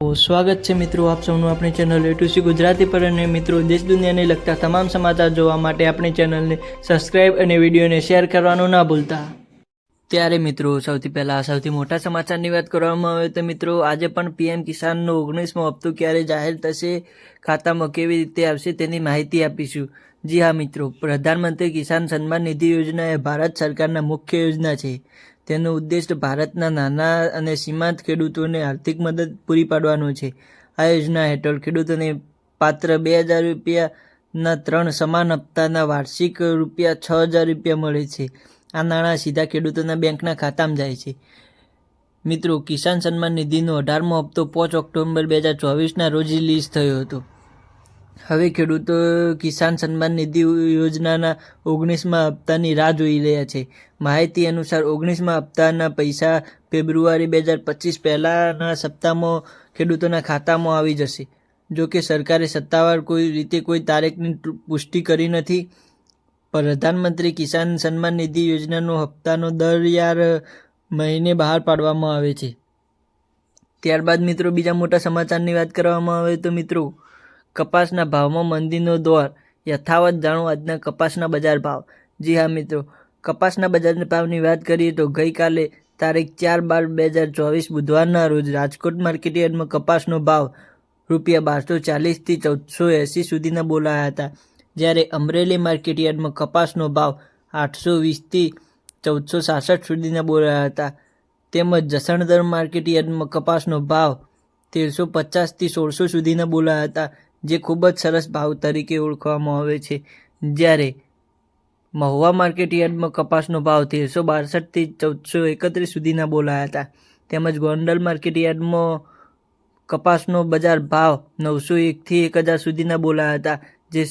સ્વાગત છે મિત્રો આપ સૌનું આપણી ચેનલ એટુસી ગુજરાતી પર અને મિત્રો દેશ દુનિયાને લગતા તમામ સમાચાર જોવા માટે આપણી ચેનલને સબસ્ક્રાઇબ અને વિડીયોને શેર કરવાનું ના ભૂલતા. ત્યારે મિત્રો સૌથી પહેલાં, સૌથી મોટા સમાચારની વાત કરવામાં આવે તો મિત્રો આજે પણ પીએમ કિસાનનો ઓગણીસમો હપ્તો ક્યારે જાહેર થશે, ખાતામાં કેવી રીતે આવશે તેની માહિતી આપીશું. જી હા મિત્રો, પ્રધાનમંત્રી કિસાન સન્માન નિધિ યોજના એ ભારત સરકારના મુખ્ય યોજના છે. તેનો ઉદ્દેશ ભારતના નાના અને સીમાંત ખેડૂતોને આર્થિક મદદ પૂરી પાડવાનો છે. આ યોજના હેઠળ ખેડૂતોને પાત્ર બે હજાર રૂપિયાના ત્રણ સમાન હપ્તાના વાર્ષિક રૂપિયા છ હજાર રૂપિયા મળે છે. આ નાણાં સીધા ખેડૂતોના બેંકના ખાતામાં જાય છે. મિત્રો, કિસાન સન્માન નિધિનો અઢારમો હપ્તો પાંચ ઓક્ટોબર બે હજાર ચોવીસના રોજ રિલીઝ થયો હતો. હવે ખેડૂતો કિસાન સન્માન નિધિ યોજનાના ઓગણીસમાં હપ્તાની રાહ જોઈ રહ્યા છે. માહિતી અનુસાર, ઓગણીસમાં હપ્તાના પૈસા ફેબ્રુઆરી બે હજાર પચીસ પહેલાંના સપ્તાહમાં ખેડૂતોના ખાતામાં આવી જશે. જો કે સરકારે સત્તાવાર કોઈ રીતે કોઈ તારીખની પુષ્ટિ કરી નથી પ્રધાનમંત્રી કિસાન સન્માન નિધિ યોજનાનો હપ્તાનો દર યાર મહિને બહાર પાડવામાં આવે છે. ત્યારબાદ મિત્રો, બીજા મોટા સમાચારની વાત કરવામાં આવે તો મિત્રો કપાસના ભાવમાં મંદીનો દોર યથાવત જાણો આજના કપાસના બજાર ભાવ. જી હા મિત્રો, કપાસના બજારના ભાવની વાત કરીએ તો ગઈકાલે તારીખ ચાર બાર બે હજાર ચોવીસ બુધવારના રોજ રાજકોટ માર્કેટયાર્ડમાં કપાસનો ભાવ રૂપિયા બારસો ચાલીસથી ચૌદસો એંસી સુધીના બોલાયા હતા, જ્યારે અમરેલી માર્કેટયાર્ડમાં કપાસનો ભાવ આઠસો વીસથી ચૌદસો સાસઠ સુધીના બોલાયા હતા. તેમજ જસણદર માર્કેટયાર્ડમાં કપાસનો ભાવ તેરસો પચાસથી સોળસો સુધીના બોલાયા હતા જે ખૂબ જ સરસ ભાવ તરીકે ઓળખવામાં આવે છે. જ્યારે મહુવા માર્કેટ યાર્ડમાં કપાસનો ભાવ તેરસો બાસઠથી ચૌદસો એકત્રીસ સુધીના બોલાયા હતા. તેમજ ગોંડલ માર્કેટ યાર્ડમાં કપાસનો બજાર ભાવ નવસો એકથી એક હજાર સુધીના બોલાયા હતા, જે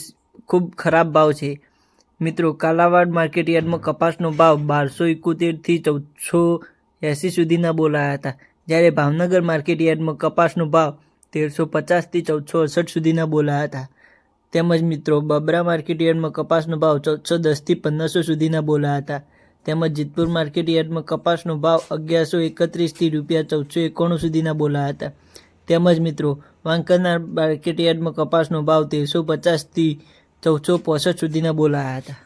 ખૂબ ખરાબ ભાવ છે. મિત્રો, કાલાવાડ માર્કેટ યાર્ડમાં કપાસનો ભાવ બારસો એકોતેરથી ચૌદસો એંસી સુધીના બોલાયા હતા. જ્યારે ભાવનગર માર્કેટ યાર્ડમાં કપાસનો ભાવ તેરસો પચાસથી ચૌદસો અડસઠ સુધીના બોલાયા હતા. તેમજ મિત્રો, બબરા માર્કેટ યાર્ડમાં કપાસનો ભાવ ચૌદસો દસથી પંદરસો સુધીના બોલાયા હતા. તેમજ જીતપુર માર્કેટ યાર્ડમાં કપાસનો ભાવ અગિયારસો એકત્રીસથી રૂપિયા ચૌદસો એકાણું સુધીના બોલાયા હતા. તેમજ મિત્રો વાંકરના માર્કેટ યાર્ડમાં કપાસનો ભાવ તેરસો પચાસથી ચૌદસો પોસઠ સુધીના બોલાયા હતા.